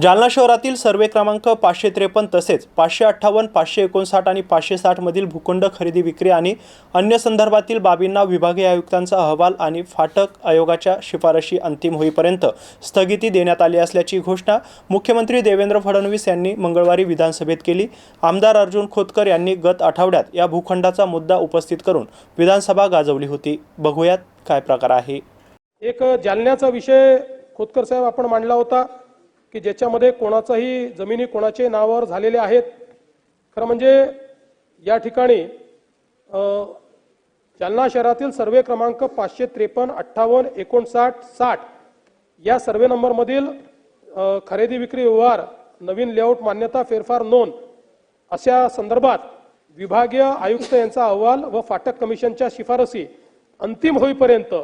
जालना शहरातील सर्वे क्रमांक पाचशे त्रेपन्न तसेच पाचशे अठ्ठावन्न पाचशे एकोणसाठ आणि पाचशे साठमधील भूखंड खरेदी विक्री आणि अन्य संदर्भातील बाबींना विभागीय आयुक्तांचा अहवाल आणि फाटक आयोगाच्या शिफारशी अंतिम होईपर्यंत स्थगिती देण्यात आली असल्याची घोषणा मुख्यमंत्री देवेंद्र फडणवीस यांनी मंगळवारी विधानसभेत केली. आमदार अर्जुन खोतकर यांनी गत आठवड्यात या भूखंडाचा मुद्दा उपस्थित करून विधानसभा गाजवली होती. बघूयात काय प्रकार आहे. एक जालन्याचा विषय खोतकर साहेब आपण मांडला होता. की ज्याच्यामध्ये कोणाचाही जमिनी कोणाचे नावावर झालेले आहेत. खरं म्हणजे या ठिकाणी जालना शहरातील सर्वे क्रमांक पाचशे त्रेपन्न अठ्ठावन्न एकोणसाठ साठ या सर्वे नंबरमधील खरेदी विक्री व्यवहार नवीन लेआउट मान्यता फेरफार नोंद अशा संदर्भात विभागीय आयुक्त यांचा अहवाल व फाटक कमिशनच्या शिफारसी अंतिम होईपर्यंत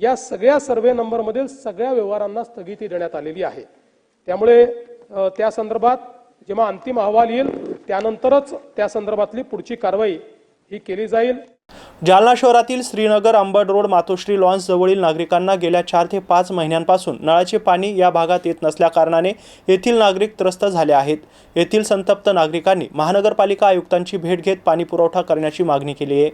या सगळ्या सर्वे नंबरमधील सगळ्या व्यवहारांना स्थगिती देण्यात आलेली आहे. त्यामुळे त्या संदर्भात जेव्हा अंतिम अहवाल येईल त्यानंतरच त्या संदर्भातली पुढची कारवाई ही केली जाईल. जालना शहरातील श्रीनगर अंबड रोड मातोश्री लॉन्स जवळील नागरिकांना गेल्या चार ते पाच महिन्यांपासून नळाचे पाणी या भागात येत नसल्याकारणाने येथील नागरिक त्रस्त झाले आहेत. येथील संतप्त नागरिकांनी महानगरपालिका आयुक्तांची भेट घेत पाणी पुरवठा करण्याची मागणी केली आहे.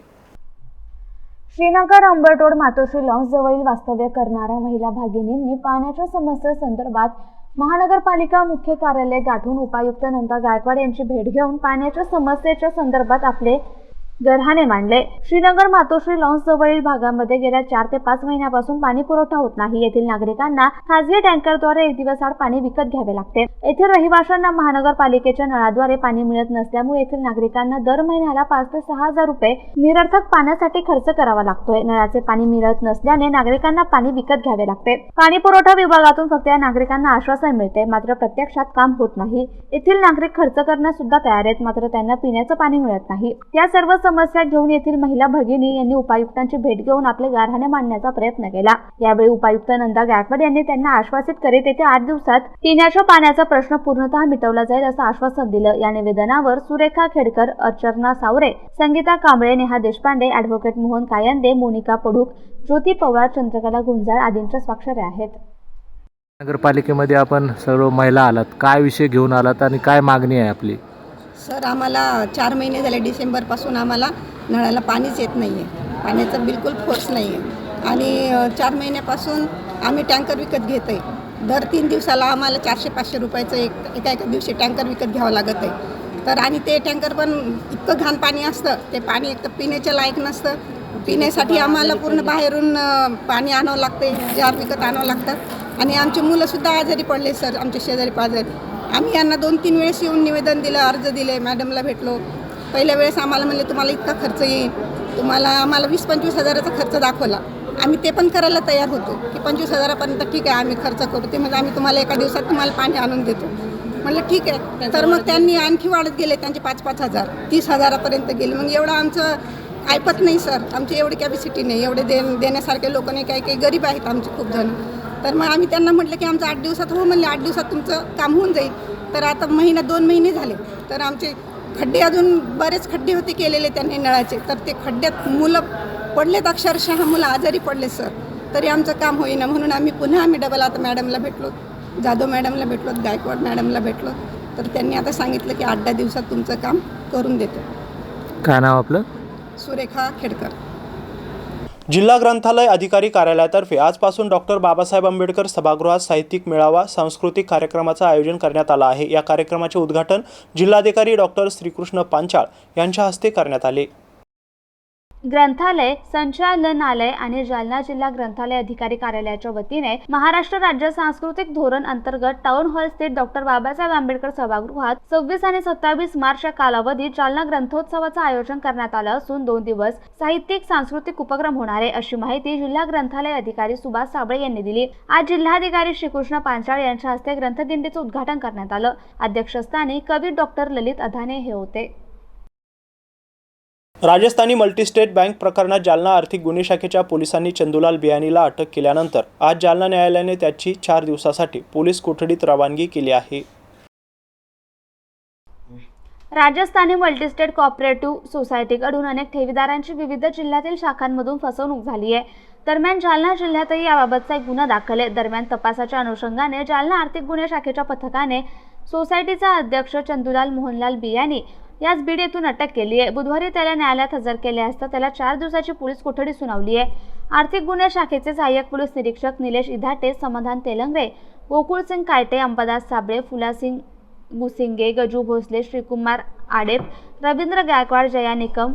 श्रीनगर अंबड रोड मातोश्री लॉन्स जवळील वास्तव्य करणाऱ्या महिला भगिनींनी पाण्याच्या समस्येसंदर्भात महानगरपालिका मुख्य कार्यालय गाठून उपायुक्त नंदा गायकवाड यांची भेट घेऊन पाण्याच्या समस्येच्या संदर्भात आपले गरहाने मांडले. श्रीनगर मातोश्री लॉन्स जवळील भागामध्ये गेल्या चार ते पाच महिन्यापासून पाणी पुरवठा होत नाही. येथील नागरिकांना खासगी टँकरद्वारे एक दिवस आड पाणी विकत घ्यावे लागते. येथील रहिवाशांना महानगरपालिकेच्या नळाद्वारे पाणी मिळत नसल्यामुळे येथील नागरिकांना दर महिन्याला पाच ते सहा हजार रुपये निरर्थक पाण्यासाठी खर्च करावा लागतोय. नळाचे पाणी मिळत नसल्याने नागरिकांना पाणी विकत घ्यावे लागते. पाणी पुरवठा विभागातून फक्त या नागरिकांना आश्वासन मिळते. मात्र प्रत्यक्षात काम होत नाही. येथील नागरिक खर्च करण्यास सुद्धा तयार आहेत. मात्र त्यांना पिण्याचं पाणी मिळत नाही. या सर्व समस्या घेऊन येथील महिला भगिनी यांनी उपायुक्तांची भेट घेऊन आपले गारहाणे मांडण्याचा प्रयत्न केला. यावेळी उपायुक्त नंदा गायकवाड यांनी त्यांना आश्वासित करीत येत्या आठ दिवसात पिण्याच्या पाण्याचा प्रश्न पूर्णतः मिटवला जाईल असं आश्वासन दिलं. या निवेदनावर सुरेखा खेडकर अर्चना सावरे संगीता कांबळे नेहा देशपांडे ऍडव्होकेट मोहन कायंदे मोनिका पडूक ज्योती पवार चंद्रकला गुंजाळ आदींच्या स्वाक्षऱ्या आहेत. नगरपालिकेमध्ये आपण सर्व महिला आलात. काय विषय घेऊन आलात आणि काय मागणी आहे आपली? सर आम्हाला चार महिने झाले डिसेंबरपासून आम्हाला नळाला पाणीच येत नाही आहे पाण्याचा बिलकुल फोर्स नाही आहे आणि चार महिन्यापासून आम्ही टँकर विकत घेत आहे दर तीन दिवसाला आम्हाला चारशे पाचशे रुपयाचं एक एका एका दिवशी टँकर विकत घ्यावं लागत आहे. तर आणि ते टँकर पण इतकं घाण पाणी असतं ते पाणी एक तर पिण्याच्या लायक नसतं. पिण्यासाठी आम्हाला पूर्ण बाहेरून पाणी आणावं लागते जार विकत आणावं लागतं. आणि आमची मुलंसुद्धा आजारी पडले सर आमच्या शेजारी पाजारी आम्ही यांना दोन तीन वेळेस येऊन निवेदन दिलं अर्ज दिले मॅडमला भेटलो. पहिल्या वेळेस आम्हाला म्हणले तुम्हाला इतका खर्च येईल. तुम्हाला आम्हाला वीस पंचवीस हजाराचा खर्च दाखवला. आम्ही ते पण करायला तयार होतो की पंचवीस हजारापर्यंत ठीक आहे आम्ही खर्च करू ते म्हणजे आम्ही तुम्हाला एका दिवसात तुम्हाला पाणी आणून देतो. म्हणलं ठीक आहे. तर मग त्यांनी आणखी वाढत गेले त्यांचे पाच पाच हजार तीस हजारापर्यंत गेले. मग एवढं आमचं ऐपत नाही सर. आमची एवढी कॅपॅसिटी नाही. एवढे दे देण्यासारखे लोक नाही काही काही गरीब आहेत आमचे खूप जण. तर मग आम्ही त्यांना म्हटलं की आमचं आठ दिवसात हो म्हणले आठ दिवसात तुमचं काम होऊन जाईल. तर आता महिना दोन महिने झाले. तर आमचे खड्डे अजून बरेच खड्डे होते केलेले त्यांनी नळाचे. तर ते खड्ड्यात मुलं पडलेत अक्षरशः मुलं आजारी पडले सर. तरी आमचं काम होईना. म्हणून आम्ही पुन्हा आम्ही डबल आता मॅडमला भेटलो. जाधव मॅडमला भेटलो गायकवाड मॅडमला भेटलो. तर त्यांनी आता सांगितलं की आठ दहा दिवसात तुमचं काम करून देतो. काय नाव आपलं? सुरेखा खेडकर. जिल्हा ग्रंथालय अधिकारी कार्यालयातर्फे आजपासून डॉक्टर बाबासाहेब आंबेडकर सभागृहात साहित्यिक मेळावा सांस्कृतिक कार्यक्रमाचं आयोजन करण्यात आलं आहे. या कार्यक्रमाचे उद्घाटन जिल्हाधिकारी डॉक्टर श्रीकृष्ण पांचाळ यांच्या हस्ते करण्यात आले. ग्रंथालय संचालनालय आणि जालना जिल्हा ग्रंथालय अधिकारी कार्यालयाच्या वतीने महाराष्ट्र राज्य सांस्कृतिक धोरण अंतर्गत टाउन हॉल स्थित डॉक्टर बाबासाहेब आंबेडकर सभागृहात सव्वीस आणि सत्तावीस मार्च या कालावधीत जालना ग्रंथोत्सवाचं आयोजन करण्यात आलं असून दोन दिवस साहित्यिक सांस्कृतिक उपक्रम होणार आहे अशी माहिती जिल्हा ग्रंथालय अधिकारी सुभाष साबळे यांनी दिली. आज जिल्हाधिकारी श्रीकृष्ण पांचाळ यांच्या हस्ते ग्रंथदिंडीचं उद्घाटन करण्यात आलं. अध्यक्षस्थानी कवी डॉक्टर ललित अधाने हे होते. राजस्थानी मल्टीस्टेट बँक प्रकरणात जालना आर्थिक गुन्हे शाखेच्या पोलिसांनी चंदुलाल बियानीला अटक केल्यानंतर आज जालना न्यायालयाने त्याची चार दिवसासाठी पोलीस कोठडीत रवानगी केली आहे. राजस्थानी मल्टीस्टेट कॉपरेटिव्ह सोसायटीकडून अनेक ठेवीदारांची विविध जिल्ह्यातील शाखांमधून फसवणूक झाली आहे. दरम्यान जालना जिल्ह्यातही याबाबतचा एक गुन्हा दाखल आहे. दरम्यान तपासाच्या अनुषंगाने जालना आर्थिक गुन्हे शाखेच्या पथकाने सोसायटीचा अध्यक्ष चंदुलाल मोहनलाल बियानी याच बीड येथून अटक केली आहे. बुधवारी त्याला न्यायालयात हजर केले असता त्याला चार दिवसाची पोलीस कोठडी सुनावली आहे. आर्थिक गुन्हे शाखेचे सहाय्यक पोलीस निरीक्षक निलेश इधाटे समाधान तेलंगे गोकुळसिंग कायटे अंबादास साबळे फुलासिंग गुसिंगे गजू भोसले श्रीकुमार आडेप रवींद्र गायकवाड जया निकम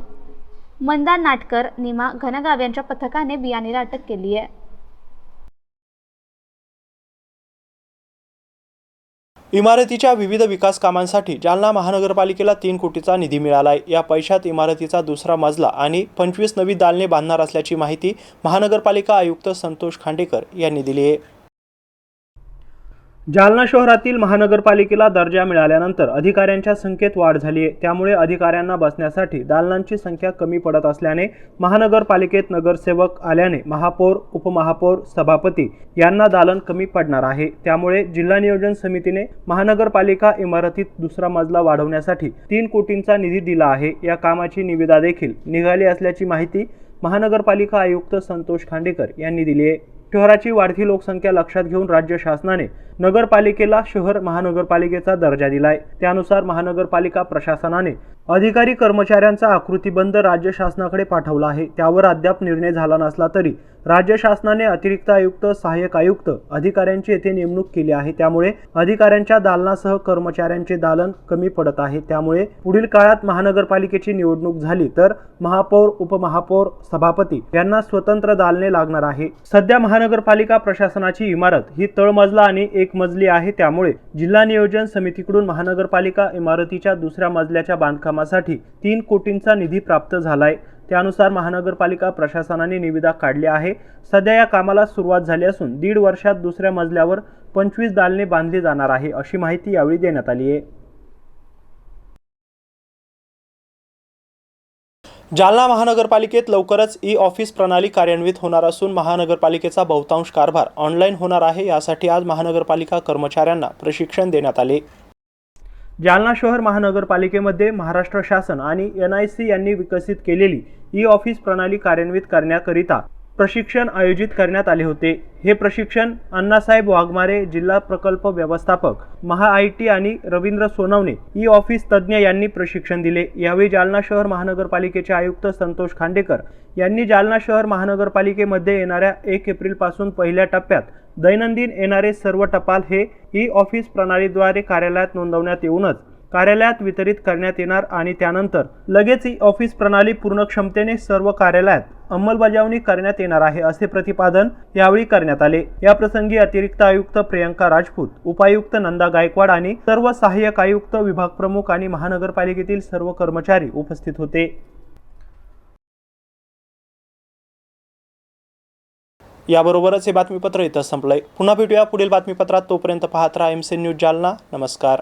मंदा नाटकर निमा घनगाव यांच्या पथकाने बियाणीला अटक केली आहे. इमारतीच्या विविध विकास कामांसाठी जालना महानगरपालिकेला तीन कोटीचा निधी मिळाला आहे या पैशात इमारतीचा दुसरा मजला आणि पंचवीस नवी दालने बांधणार असल्याची माहिती महानगरपालिका आयुक्त संतोष खांडेकर यांनी दिली आहे. जालना शहरातील महानगरपालिकेला दर्जा मिळाल्यानंतर अधिकाऱ्यांच्या संख्येत वाढ झाली आहे. त्यामुळे अधिकाऱ्यांना बसण्यासाठी दालनांची संख्या कमी पडत असल्याने महानगरपालिकेत नगरसेवक आल्याने महापौर उपमहापौर सभापती यांना दालन कमी पडणार आहे. त्यामुळे जिल्हा नियोजन समितीने महानगरपालिका इमारतीत दुसरा मजला वाढवण्यासाठी तीन कोटींचा निधी दिला आहे. या कामाची निविदा देखील निघाली असल्याची माहिती महानगरपालिका आयुक्त संतोष खांडेकर यांनी दिली आहे. शहराची वाढती लोकसंख्या लक्षात घेऊन राज्य शासनाने नगरपालिकेला शहर महानगरपालिकेचा दर्जा दिलाय. त्यानुसार महानगरपालिका प्रशासनाने अधिकारी कर्मचाऱ्यांचा आकृतीबंध राज्य शासनाकडे पाठवला आहे. त्यावर अद्याप निर्णय झाला नसला तरी राज्य शासनाने अतिरिक्त आयुक्त सहाय्यक आयुक्त अधिकाऱ्यांची येथे नेमणूक केली आहे. त्यामुळे अधिकाऱ्यांच्या दालनासह कर्मचाऱ्यांचे दालन कमी पडत आहे. त्यामुळे पुढील काळात महानगरपालिकेची निवडणूक झाली तर महापौर उपमहापौर सभापती यांना स्वतंत्र दालने लागणार आहे. सध्या महानगरपालिका प्रशासनाची इमारत ही तळमजला आणि एक मजली आहे. त्यामुळे जिल्हा नियोजन समितीकडून महानगरपालिका इमारतीच्या दुसऱ्या मजल्याच्या बांधकाम कामासाठी तीन कोटींचा निधी प्राप्त झालाय. त्यानुसार महानगरपालिका प्रशासनाने निविदा काढली आहे. सध्या या कामाला सुरुवात झाली असून दीड वर्षात दुसऱ्या मजल्यावर पंचवीस दालने बांधली जाणार आहे अशी माहिती यावेळी देण्यात आली आहे. जालना महानगरपालिकेत लवकरच ई ऑफिस प्रणाली कार्यान्वित होणार असून महानगरपालिकेचा बहुतांश कारभार ऑनलाईन होणार आहे यासाठी आज महानगरपालिका कर्मचाऱ्यांना प्रशिक्षण देण्यात आले. जालना शहर महानगरपालिकेमध्ये महाराष्ट्र शासन आणि एन आय सी यांनी विकसित केलेली ई ऑफिस प्रणाली कार्यान्वित करण्याकरिता प्रशिक्षण आयोजित करण्यात आले होते. हे प्रशिक्षण अण्णासाहेब वाघमारे जिल्हा प्रकल्प व्यवस्थापक महा आय टी आणि रवींद्र सोनवणे ई ऑफिस तज्ज्ञ यांनी प्रशिक्षण दिले. यावेळी जालना शहर महानगरपालिकेचे आयुक्त संतोष खांडेकर यांनी जालना शहर महानगरपालिकेमध्ये येणाऱ्या एक एप्रिलपासून पहिल्या टप्प्यात दैनंदिन येणारे सर्व टपाल हे ई ऑफिस प्रणालीद्वारे कार्यालयात नोंदवण्यात येऊनच कार्यालयात वितरित करण्यात येणार आणि त्यानंतर लगेच ही ऑफिस प्रणाली पूर्ण क्षमतेने सर्व कार्यालयात अंमलबजावणी करण्यात येणार आहे असे प्रतिपादन यावेळी करण्यात आले. या प्रसंगी अतिरिक्त आयुक्त प्रियंका राजपूत उपायुक्त नंदा गायकवाड आणि सर्व सहाय्यक आयुक्त विभाग प्रमुख आणि महानगरपालिकेतील सर्व कर्मचारी उपस्थित होते. याबरोबरच हे बातमीपत्र इथं संपलंय. पुन्हा भेटूया पुढील बातमीपत्रात. तोपर्यंत पाहत राहा एम सी न्यूज जालना. नमस्कार.